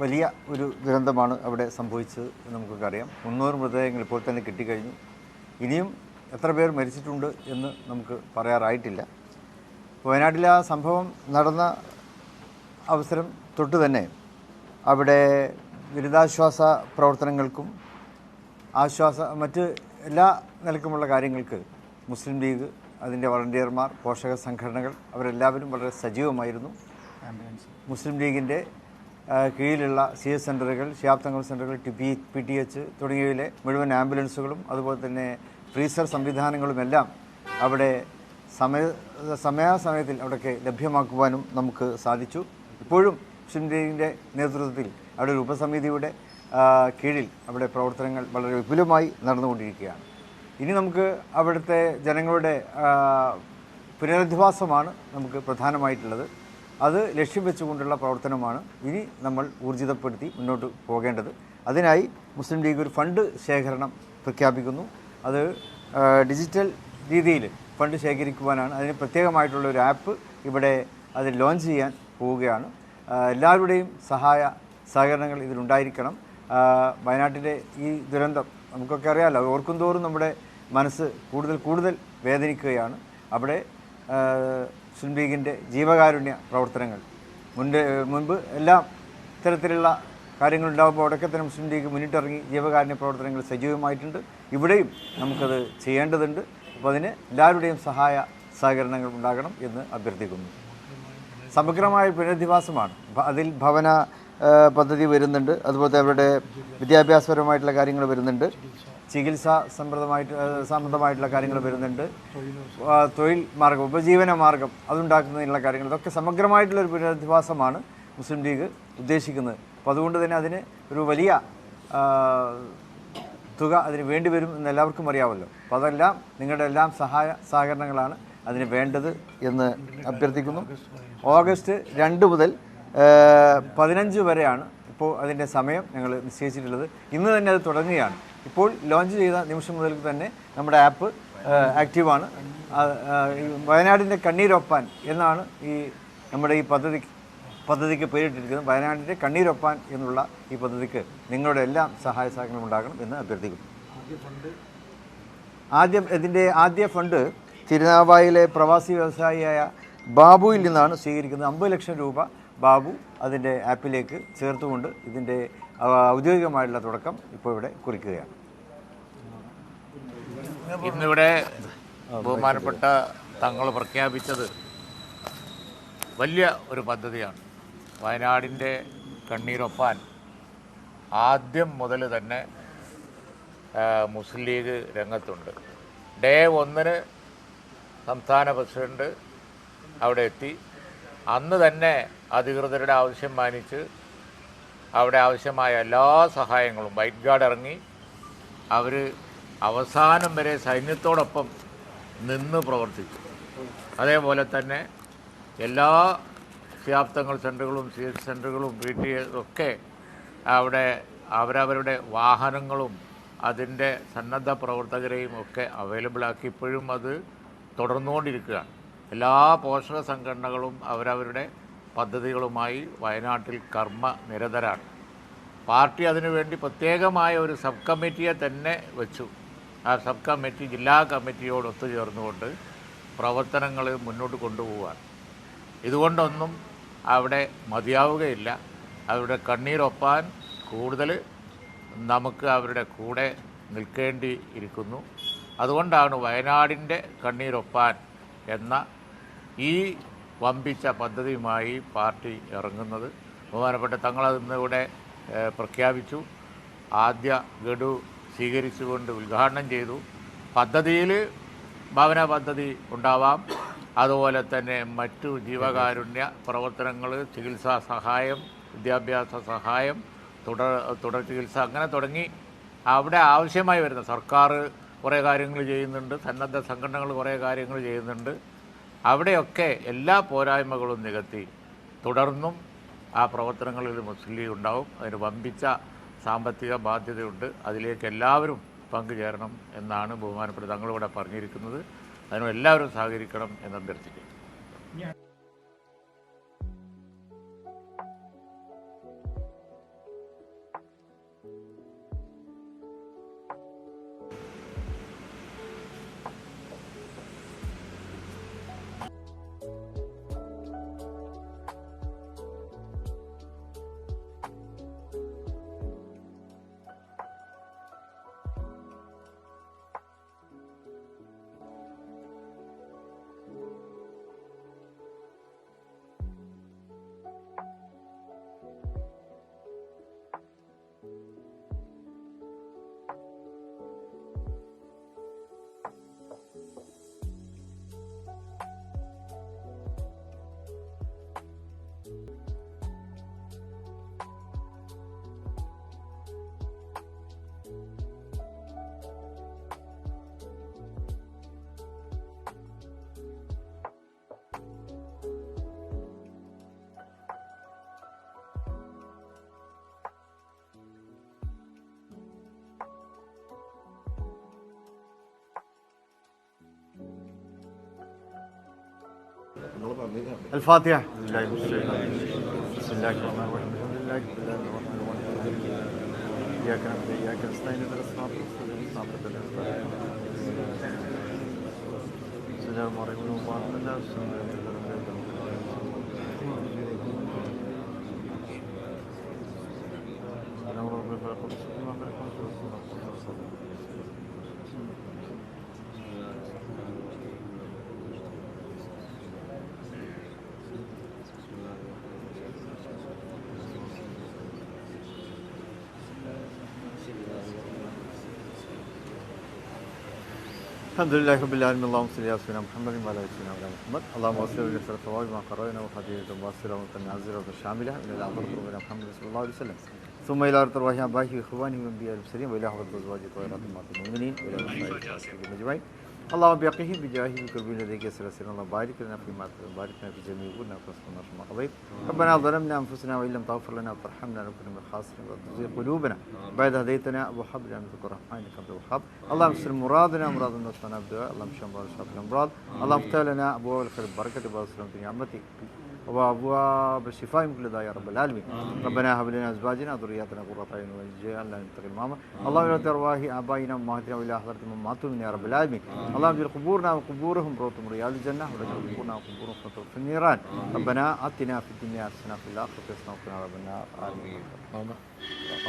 വലിയ ഒരു ദുരന്തമാണ് അവിടെ സംഭവിച്ചത് എന്ന് നമുക്കൊക്കെ അറിയാം. മുന്നൂറ് മൃതദേഹങ്ങൾ ഇപ്പോൾ തന്നെ കിട്ടിക്കഴിഞ്ഞു. ഇനിയും എത്ര പേർ മരിച്ചിട്ടുണ്ട് എന്ന് നമുക്ക് പറയാറായിട്ടില്ല. വയനാട്ടിലെ ആ സംഭവം നടന്ന അവസരം തൊട്ട് തന്നെ അവിടെ ദുരിതാശ്വാസ പ്രവർത്തനങ്ങൾക്കും ആശ്വാസ മറ്റ് എല്ലാ നിലക്കുമുള്ള കാര്യങ്ങൾക്ക് മുസ്ലിം ലീഗ് അതിന്റെ വളണ്ടിയർമാർ പോഷക സംഘടനകൾ അവരെല്ലാവരും വളരെ സജീവമായിരുന്നു. മുസ്ലിം ലീഗിന്റെ കീഴിലുള്ള സി എസ് സെന്ററുകൾ ഷിയാബ്തങ്ങൾ സെന്ററുകൾ T P P T H തുടങ്ങിയവയിലെ മുഴുവൻ ആംബുലൻസുകളും അതുപോലെ തന്നെ ഫ്രീസർ സംവിധാനങ്ങളുമെല്ലാം അവിടെ സമയ സമയാസമയത്തിൽ അവിടെയൊക്കെ ലഭ്യമാക്കുവാനും നമുക്ക് സാധിച്ചു. ഇപ്പോഴും മുസ്ലിം ലീഗിന്റെ നേതൃത്വത്തിൽ അവിടെ ഒരു ഉപസമിതിയുടെ കീഴിൽ അവിടെ പ്രവർത്തനങ്ങൾ വളരെ വിപുലമായി നടന്നുകൊണ്ടിരിക്കുകയാണ്. ഇനി നമുക്ക് അവിടുത്തെ ജനങ്ങളുടെ പുനരധിവാസമാണ് നമുക്ക് പ്രധാനമായിട്ടുള്ളത്. അത് ലക്ഷ്യം വെച്ചുകൊണ്ടുള്ള പ്രവർത്തനമാണ് ഇനി നമ്മൾ ഊർജിതപ്പെടുത്തി മുന്നോട്ട് പോകേണ്ടത്. അതിനായി മുസ്ലിം ലീഗ് ഒരു ഫണ്ട് ശേഖരണം പ്രഖ്യാപിക്കുന്നു. അത് ഡിജിറ്റൽ രീതിയിൽ ഫണ്ട് ശേഖരിക്കുവാനാണ്. അതിന് പ്രത്യേകമായിട്ടുള്ള ഒരു ആപ്പ് ഇവിടെ അത് ലോഞ്ച് ചെയ്യാൻ പോവുകയാണ്. എല്ലാവരുടെയും സഹായ സഹകരണങ്ങൾ ഇതിലുണ്ടായിരിക്കണം. വയനാട്ടിലെ ഈ ദുരന്തം നമുക്കൊക്കെ അറിയാമല്ലോ ഓർക്കും തോറും നമ്മുടെ മനസ്സ് കൂടുതൽ കൂടുതൽ വേദനിക്കുകയാണ്. അവിടെ മുസ്ലിം ലീഗിന്റെ ജീവകാരുണ്യ പ്രവർത്തനങ്ങൾ. മുൻപ് മുൻപ് എല്ലാ തരത്തിലുള്ള കാര്യങ്ങളുണ്ടാകുമ്പോൾ അവിടെയൊക്കെ തന്നെ മുസ്ലിം ലീഗ് മുന്നിട്ടിറങ്ങി ജീവകാരുണ്യ പ്രവർത്തനങ്ങൾ സജീവമായിട്ടുണ്ട്. ഇവിടെയും നമുക്കത് ചെയ്യേണ്ടതുണ്ട്. അപ്പോൾ അതിന് എല്ലാവരുടെയും സഹായ സഹകരണങ്ങൾ ഉണ്ടാകണം എന്ന് അഭ്യർത്ഥിക്കുന്നു. സമഗ്രമായ പുനരധിവാസമാണ്. അതിൽ ഭവന പദ്ധതി വരുന്നുണ്ട്. അതുപോലെ അവരുടെ വിദ്യാഭ്യാസപരമായിട്ടുള്ള കാര്യങ്ങൾ വരുന്നുണ്ട്. ചികിത്സ സംബന്ധമായിട്ട് സംബന്ധമായിട്ടുള്ള കാര്യങ്ങൾ വരുന്നുണ്ട്. തൊഴിൽ മാർഗം ഉപജീവന മാർഗം അതുണ്ടാക്കുന്നതിനുള്ള കാര്യങ്ങൾ ഇതൊക്കെ സമഗ്രമായിട്ടുള്ള ഒരു പുനരധിവാസമാണ് മുസ്ലിം ലീഗ് ഉദ്ദേശിക്കുന്നത്. അപ്പോൾ അതുകൊണ്ട് തന്നെ അതിന് ഒരു വലിയ തുക അതിന് വേണ്ടി വരും എന്ന് എല്ലാവർക്കും അറിയാമല്ലോ. അപ്പോൾ അതെല്ലാം നിങ്ങളുടെ എല്ലാം സഹായ സഹകരണങ്ങളാണ് അതിന് വേണ്ടത് എന്ന് അഭ്യർത്ഥിക്കുന്നു. ഓഗസ്റ്റ് രണ്ട് മുതൽ പതിനഞ്ച് വരെയാണ് ഇപ്പോൾ അതിന്റെ സമയം ഞങ്ങൾ നിശ്ചയിച്ചിട്ടുള്ളത്. ഇന്ന് തന്നെ അത് തുടങ്ങുകയാണ്. ഇപ്പോൾ ലോഞ്ച് ചെയ്ത നിമിഷം മുതൽ തന്നെ നമ്മുടെ ആപ്പ് ആക്റ്റീവാണ്. വയനാടിന്റെ കണ്ണീരൊപ്പാൻ എന്നാണ് ഈ നമ്മുടെ ഈ പദ്ധതി പദ്ധതിക്ക് പേരിട്ടിരിക്കുന്നത്. വയനാടിന്റെ കണ്ണീരൊപ്പാൻ എന്നുള്ള ഈ പദ്ധതിക്ക് നിങ്ങളുടെ എല്ലാം സഹായ സഹകരണം ഉണ്ടാകണം എന്ന് അഭ്യർത്ഥിക്കുന്നു. ആദ്യം ഇതിന്റെ ആദ്യ ഫണ്ട് തിരുനാവായിലെ പ്രവാസി വ്യവസായിയായ ബാബുവിൽ നിന്നാണ് സ്വീകരിക്കുന്നത്. അമ്പത് ലക്ഷം രൂപ ബാബു അതിന്റെ ആപ്പിലേക്ക് ചേർത്തുകൊണ്ട് ഇതിന്റെ ഔദ്യോഗികമായിട്ടുള്ള തുടക്കം ഇപ്പോൾ ഇവിടെ കുറിക്കുകയാണ്. ഇന്നിവിടെ ബഹുമാനപ്പെട്ട തങ്ങൾ പ്രഖ്യാപിച്ചത് വലിയ ഒരു പദ്ധതിയാണ്. വയനാടിന്റെ കണ്ണീരൊപ്പാൻ ആദ്യം മുതൽ തന്നെ മുസ്ലിം ലീഗ് രംഗത്തുണ്ട്. ഡേ ഒന്നിന് സംസ്ഥാന പ്രസിഡന്റ് അവിടെ എത്തി. അന്ന് തന്നെ അധികൃതരുടെ ആവശ്യം മാനിച്ച് അവിടെ ആവശ്യമായ എല്ലാ സഹായങ്ങളും വൈറ്റ് ഗാർഡ് ഇറങ്ങി. അവർ അവസാനം വരെ സൈന്യത്തോടൊപ്പം നിന്ന് പ്രവർത്തിച്ചു. അതേപോലെ തന്നെ എല്ലാ വ്യാപ്തങ്ങൾ സെന്ററുകളും സി എസ് സെന്ററുകളും പി ടി ഒക്കെ അവിടെ അവരവരുടെ വാഹനങ്ങളും അതിന്റെ സന്നദ്ധ പ്രവർത്തകരെയും ഒക്കെ അവൈലബിളാക്കി ഇപ്പോഴും അത് തുടർന്നുകൊണ്ടിരിക്കുകയാണ്. എല്ലാ പോഷക സംഘടനകളും അവരവരുടെ പദ്ധതികളുമായി വയനാട്ടിൽ കർമ്മ നിരതരാണ്. പാർട്ടി അതിനുവേണ്ടി പ്രത്യേകമായ ഒരു സബ് കമ്മിറ്റിയെ തന്നെ വെച്ചു. ആ സബ് കമ്മിറ്റി ജില്ലാ കമ്മിറ്റിയോട് ഒത്തുചേർന്നുകൊണ്ട് പ്രവർത്തനങ്ങൾ മുന്നോട്ട് കൊണ്ടുപോവുകയാണ് ഇതുകൊണ്ടൊന്നും അവിടെ മതിയാവുകയില്ല. അവരുടെ കണ്ണീരൊപ്പാൻ കൂടുതൽ നമുക്ക് അവരുടെ കൂടെ നിൽക്കേണ്ടി ഇരിക്കുന്നു. അതുകൊണ്ടാണ് വയനാടിന്റെ കണ്ണീരൊപ്പാൻ എന്ന ഈ വമ്പിച്ച പദ്ധതിയുമായി പാർട്ടി ഇറങ്ങുന്നത്. ബഹുമാനപ്പെട്ട തങ്ങളതിന്നിവിടെ പ്രഖ്യാപിച്ചു. ആദ്യ ഗഡു സ്വീകരിച്ചുകൊണ്ട് ഉദ്ഘാടനം ചെയ്തു. പദ്ധതിയിൽ ഭവന പദ്ധതി ഉണ്ടാവാം. അതുപോലെ തന്നെ മറ്റു ജീവകാരുണ്യ പ്രവർത്തനങ്ങൾ ചികിത്സാ സഹായം വിദ്യാഭ്യാസ സഹായം തുടർ തുടർ ചികിത്സ അങ്ങനെ തുടങ്ങി അവിടെ ആവശ്യമായി വരുന്ന സർക്കാർ കുറേ കാര്യങ്ങൾ ചെയ്യുന്നുണ്ട്. സന്നദ്ധ സംഘടനകൾ കുറേ കാര്യങ്ങൾ ചെയ്യുന്നുണ്ട്. അവിടെയൊക്കെ എല്ലാ പോരായ്മകളും നികത്തി തുടർന്നും ആ പ്രവർത്തനങ്ങളിൽ മുസ്ലിം ഉണ്ടാവും. അതിന് വമ്പിച്ച സാമ്പത്തിക ബാധ്യതയുണ്ട്. അതിലേക്ക് എല്ലാവരും പങ്കുചേരണം എന്നാണ് ബഹുമാനപ്പെട്ട തങ്ങളിവിടെ പറഞ്ഞിരിക്കുന്നത്. അതിനും എല്ലാവരും സഹകരിക്കണം എന്ന് അഭ്യർത്ഥിക്കുന്നു. الفاتحة. بسم الله. الرحمن الرحيم. الحمد لله رب العالمين. إياك نعبد وإياك نستعين. اهدنا الصراط المستقيم وبارك الله بسم الله الرحمن الحمد لله رب العالمين اللهم صل على سيدنا محمد وعلى ال سيدنا محمد اللهم وصل لسر الثواب ما قرأنا وخديجة واصلة ومتنازلة وشاملة من الأمر ربنا محمد صلى الله عليه وسلم ثم إلى أرض أرواح آبائه وإخوانه وأنبياء المرسلين وإلى حضرة أزواج طاهرات المؤمنين وإلى المشايخ أجمعين اللهم بيقيه بجاهه بكربين لديك سلسلة الله بارك لنا فيما بارك لنا في جميع أمورنا وقصنا ما قضيت ربنا ظلمنا أنفسنا وإن لم تغفر لنا وترحمنا لنكن من الخاسرين وتزيغ قلوبنا بعد هديتنا أبو حب لنا من ذكر الرحمن إنك عبد الوهاب اللهم استر مرادنا مراد بدعاء اللهم امراض شافي الامراض اللهم افتح لنا ابواب الخير البركه وباب السلام في نعمتك وابواب الشفاء من كل داء يا رب العالمين. ربنا هب لنا أزواجنا وذرياتنا قرة أعين واجعلنا للمتقين اماما اللهم إلى أرواح آبائنا وأمهاتنا وإلى حضرة من ماتوا يا رب العالمين. اللهم اجعل قبورنا وقبورهم روضة من رياض الجنة واجعل قبورنا وقبورهم خطر في النيران. ربنا آتنا في الدنيا حسنة وفي الآخرة حسنة وقنا عذاب النار. آمين.